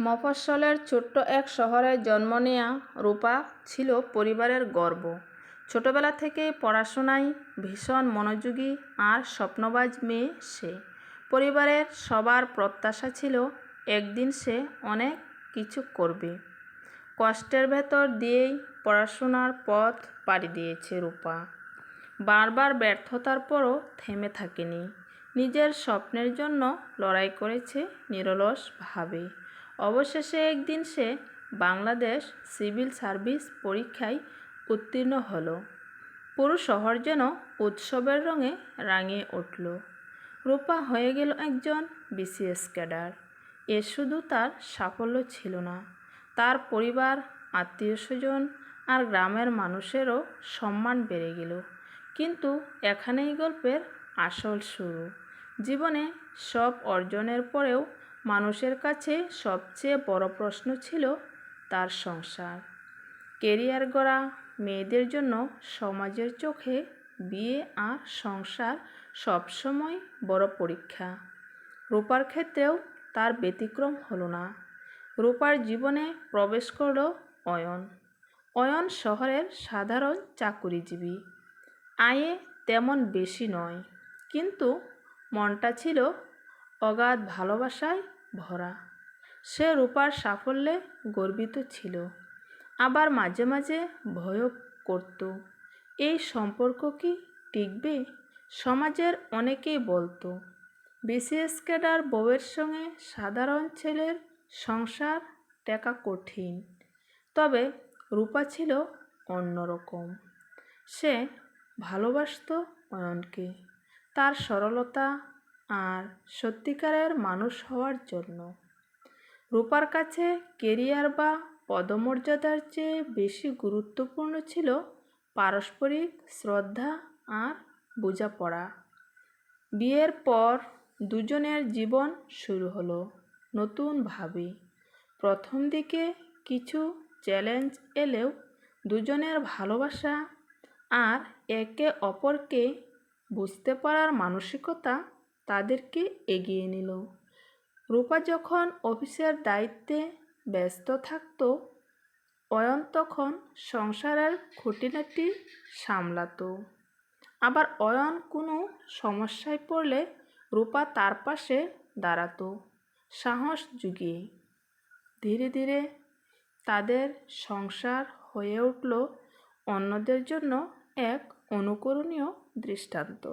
মফস্বলের ছোট্ট এক শহরে জন্ম নেয়া রূপা ছিল পরিবারের গর্ব। ছোটবেলা থেকেই পড়াশোনায় ভীষণ মনোযোগী আর স্বপ্নবাজ মেয়ে সে। পরিবারের সবার প্রত্যাশা ছিল একদিন সে অনেক কিছু করবে। কষ্টের ভেতর দিয়েই পড়াশোনার পথ পাড়ি দিয়েছে রূপা। বারবার ব্যর্থতার পরও থেমে থাকেনি। নিজের স্বপ্নের জন্য লড়াই করেছে নিরলসভাবে। অবশেষে একদিন সে বাংলাদেশ সিভিল সার্ভিস পরীক্ষায় উত্তীর্ণ হলো। পুরো শহর যেন উৎসবের রঙে রাঙিয়ে উঠল। রূপা হয়ে গেল একজন বিসিএস ক্যাডার। এ শুধু তার সাফল্য ছিল না, তার পরিবার, আত্মীয় স্বজন আর গ্রামের মানুষেরও সম্মান বেড়ে গেল। কিন্তু এখানেই গল্পের আসল শুরু। জীবনে সব অর্জনের পরেও মানুষের কাছে সবচেয়ে বড় প্রশ্ন ছিল তার সংসার। কেরিয়ার গড়া, মেয়েদের জন্য সমাজের চোখে বিয়ে আর সংসার সবসময় বড় পরীক্ষা। রূপার ক্ষেত্রেও তার ব্যতিক্রম হলো না। রূপার জীবনে প্রবেশ করল অয়ন। অয়ন শহরের সাধারণ চাকুরিজীবী। আয়ে তেমন বেশি নয়, কিন্তু মনটা ছিল অগাধ ভালোবাসায় ভরা। সে রূপার সাফল্যে গর্বিত ছিল। আবার মাঝে মাঝে ভয়ও করত। এই সম্পর্ক কি টিকবে? সমাজের অনেকেই বলতো। বিসিএস ক্যাডার বউয়ের সঙ্গে সাধারণ ছেলের সংসার টেকা কঠিন। তবে রূপা ছিল অন্যরকম। সে ভালোবাসত অয়নকে। তার সরলতা আর সত্যিকারের মানুষ হওয়ার জন্য। রূপার কাছে কেরিয়ার বা পদমর্যাদার চেয়ে বেশি গুরুত্বপূর্ণ ছিল পারস্পরিক শ্রদ্ধা আর বোঝাপড়া। বিয়ের পর দুজনের জীবন শুরু হলো নতুনভাবে প্রথম দিকে কিছু চ্যালেঞ্জ এলেও দুজনের ভালোবাসা আর একে অপরকে বুঝতে পারার মানসিকতা তাদেরকে এগিয়ে নিল। রূপা যখন অফিসের দায়িত্বে ব্যস্ত থাকত, অয়ন তখন সংসারের খুঁটিনাটি সামলাতো। আবার অয়ন কোনো সমস্যায় পড়লে রূপা তার পাশে দাঁড়াতো, সাহস জুগিয়ে। ধীরে ধীরে তাদের সংসার হয়ে উঠল অন্যদের জন্য এক অনুকরণীয় দৃষ্টান্ত।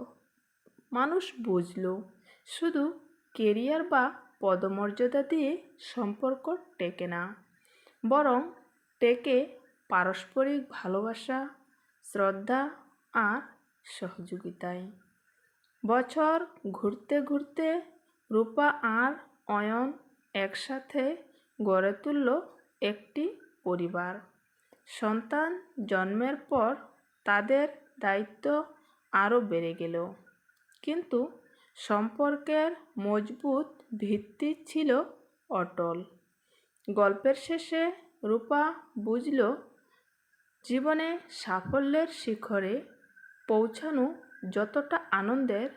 মানুষ বুঝল, শুধু কেরিয়ার বা পদমর্যাদা দিয়ে সম্পর্ক টেকে না, বরং টেকে পারস্পরিক ভালোবাসা, শ্রদ্ধা আর সহযোগিতায়। বছর ঘুরতে ঘুরতে রূপা আর অয়ন একসাথে গড়ে তুলল একটি পরিবার। সন্তান জন্মের পর তাদের দায়িত্ব আরও বেড়ে গেল। কিন্তু সম্পর্কের মজবুত ভিত্তি ছিল অটল। গল্পের শেষে রূপা বুঝল, জীবনে সাফল্যের শিখরে পৌঁছানো যতটা আনন্দের,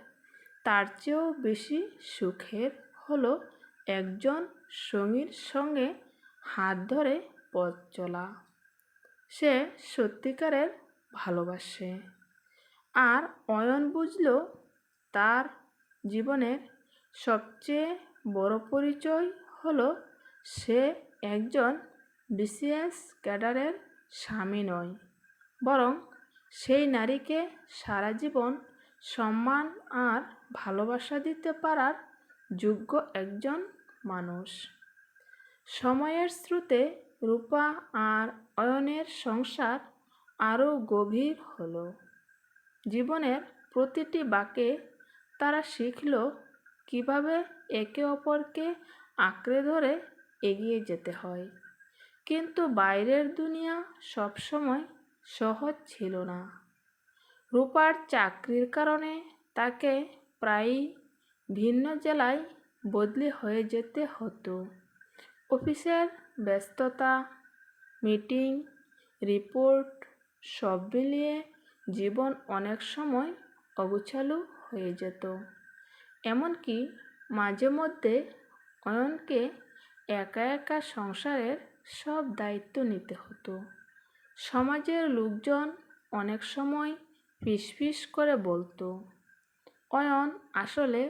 তার চেয়েও বেশি সুখের হলো একজন সঙ্গীর সঙ্গে হাত ধরে পথ চলা। সে সত্যিকারের ভালোবাসে। আর অয়ন বুঝল তার জীবনের সবচেয়ে বড় পরিচয় হলো সে একজন বিসিএস ক্যাডারের স্বামী নয়, বরং সেই নারীকে সারা জীবন সম্মান আর ভালোবাসা দিতে পারার যোগ্য একজন মানুষ। সময়ের স্রোতে রূপা আর অয়নের সংসার আরও গভীর হলো। জীবনের প্রতিটি বাঁকে তারা শিখল কীভাবে একে অপরকে আঁকড়ে ধরে এগিয়ে যেতে হয়। কিন্তু বাইরের দুনিয়া সবসময় সহজ ছিল না। রূপার চাকরির কারণে তাকে প্রায়ই ভিন্ন জেলায় বদলি হয়ে যেতে হতো। অফিসের ব্যস্ততা, মিটিং, রিপোর্ট সব মিলিয়ে জীবন অনেক সময় অগোছালো হয়ে যেত। এমনকি মাঝে মধ্যে অয়নকে একা একা সংসারের সব দায়িত্ব নিতে হতো। সমাজের লোকজন অনেক সময় ফিসফিস করে বলতো, অয়ন আসলে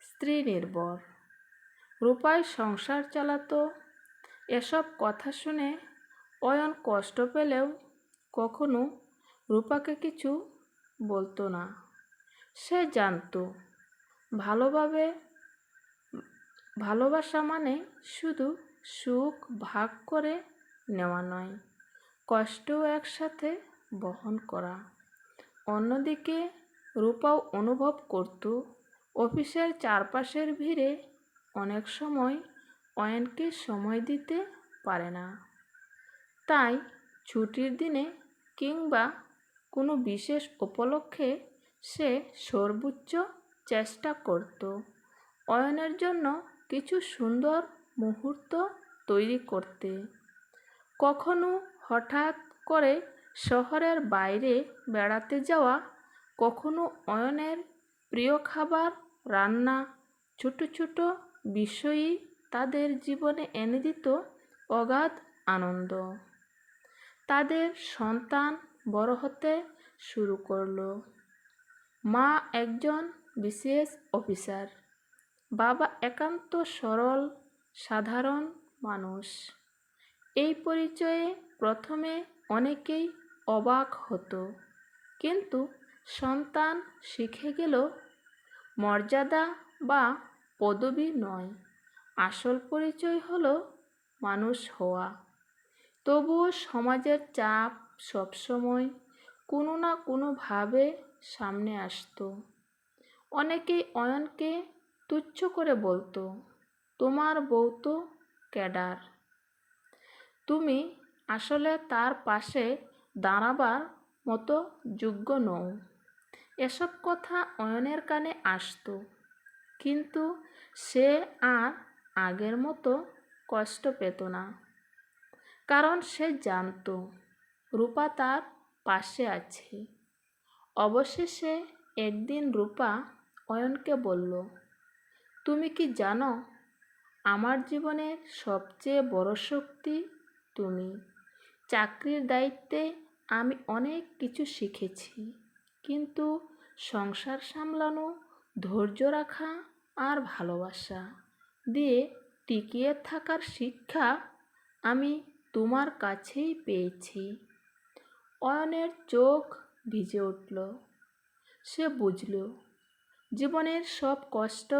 স্ত্রী নির্ভর। রূপায় সংসার চালাতো। এসব কথা শুনে অয়ন কষ্ট পেলেও কখনো রূপাকে কিছু বলতো না। সে জানতো। ভালোভাবে, ভালোবাসা মানে শুধু সুখ ভাগ করে নেওয়া নয়, কষ্টও একসাথে বহন করা। অন্যদিকে, রূপাও অনুভব করত। অফিসের চারপাশের ভিড়ে অনেক সময় অয়নকে সময় দিতে পারে না। তাই ছুটির দিনে কিংবা কোনো বিশেষ উপলক্ষে সে সর্বোচ্চ চেষ্টা করত। অয়নের জন্য কিছু সুন্দর মুহূর্ত তৈরি করতে। কখনো হঠাৎ করে শহরের বাইরে বেড়াতে যাওয়া, কখনো অয়নের প্রিয় খাবার রান্না, ছোট ছোট বিষয়ই তাদের জীবনে এনে দিত অগাধ আনন্দ। তাদের সন্তান বড় হতে শুরু করল। মা একজন বিশেষ অফিসার। বাবা একান্ত সরল, সাধারণ মানুষ। এই পরিচয়ে প্রথমে অনেকেই অবাক হতো। কিন্তু সন্তান শিখে গেল মর্যাদা বা পদবি নয়। আসল পরিচয় হলো মানুষ হওয়া। তবুও সমাজের চাপ সবসময় কোনো না কোনোভাবে সামনে আসতো। অনেকেই অয়নকে তুচ্ছ করে বলতো, তোমার বউ তো ক্যাডার। তুমি আসলে তার পাশে দাঁড়াবার মতো যোগ্য নও। এসব কথা অয়নের কানে আসতো, কিন্তু সে আর আগের মতো কষ্ট পেত না। কারণ সে জানতো, রূপা তার পাশে আছে। অবশেষে একদিন রূপা অয়নকে বলল, তুমি কি জানো, আমার জীবনের সবচেয়ে বড় শক্তি তুমি। চাকরির দায়িত্বে আমি অনেক কিছু শিখেছি, কিন্তু সংসার সামলানো, ধৈর্য রাখা আর ভালোবাসা দিয়ে টিকিয়ে থাকার শিক্ষা আমি তোমার কাছেই পেয়েছি। অয়নের চোখ ভিজে উঠল। সে বুঝল, জীবনের সব কষ্ট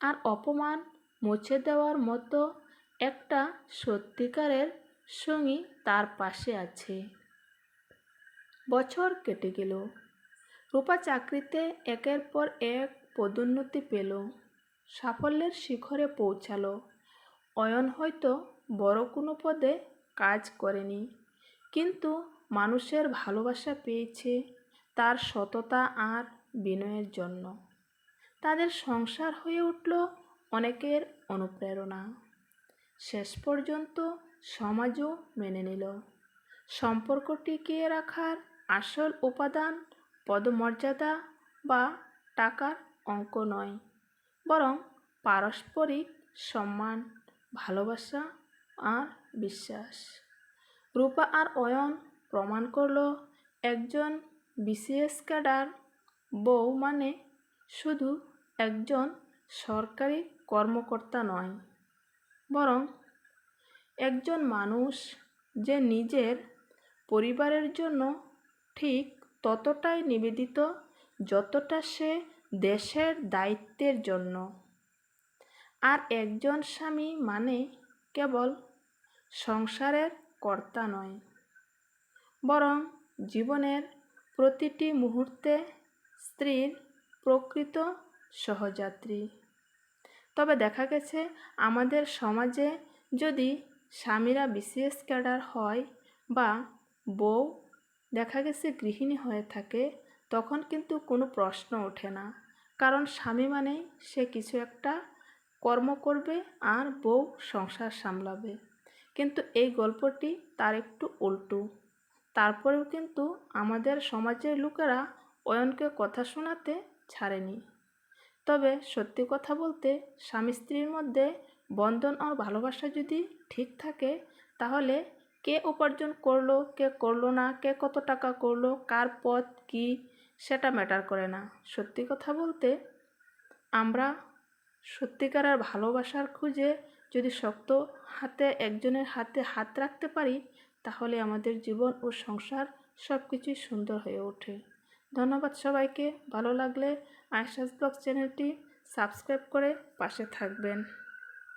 আর অপমান মুছে দেওয়ার মতো একটা সত্যিকারের সঙ্গী তার পাশে আছে। বছর কেটে গেল। রূপা চাকরিতে একের পর এক পদোন্নতি পেল। সাফল্যের শিখরে পৌঁছালো। অয়ন হয়তো বড় কোনো পদে কাজ করেনি, কিন্তু মানুষের ভালোবাসা পেয়েছে তার সততা আর বিনয়ের জন্য। তাদের সংসার হয়ে উঠল অনেকের অনুপ্রেরণা। শেষ পর্যন্ত সমাজও মেনে নিল। সম্পর্ক টিকিয়ে রাখার আসল উপাদান পদমর্যাদা বা টাকার অঙ্ক নয়, বরং পারস্পরিক সম্মান, ভালোবাসা আর বিশ্বাস। রূপা আর অয়ন প্রমাণ করল, একজন বিসিএস ক্যাডার বউ মানে শুধু একজন সরকারি কর্মকর্তা নয়, বরং একজন মানুষ যে নিজের পরিবারের জন্য ঠিক ততটাই নিবেদিত যতটা সে দেশের দায়িত্বের জন্য। আর একজন স্বামী মানে কেবল সংসারের কর্তা নয়। বরং জীবনের প্রতিটি মুহূর্তে স্ত্রীর প্রকৃত সহযাত্রী। তবে দেখা গেছে, আমাদের সমাজে যদি স্বামীরা বিসিএস ক্যাডার হয় বা বউ দেখা গেছে গৃহিণী হয়ে থাকে, তখন কিন্তু কোনো প্রশ্ন ওঠে না। কারণ স্বামী মানেই সে কিছু একটা কর্ম করবে আর বউ সংসার সামলাবে। কিন্তু এই গল্পটি তার একটু উল্টো। তারপরেও কিন্তু আমাদের সমাজের লোকেরা অয়নকে কথা শোনাতে ছাড়েনি। তবে সত্যি কথা বলতে, স্বামী স্ত্রীর মধ্যে বন্ধন আর ভালোবাসা যদি ঠিক থাকে, তাহলে কে উপার্জন করল, কে করল না, কে কত টাকা করল, কার পথ কি, সেটা ম্যাটার করে না। সত্যি কথা বলতে, আমরা সত্যিকারের ভালোবাসার খুঁজে যদি শক্ত হাতে একজনের হাতে হাত রাখতে পারি তাহলে আমাদের জীবন ও সংসার সব কিছুই সুন্দর হয়ে ওঠে। ধন্যবাদ সবাইকে। ভালো লাগলে আয়সাস ব্লগ চ্যানেলটি সাবস্ক্রাইব করে পাশে থাকবেন।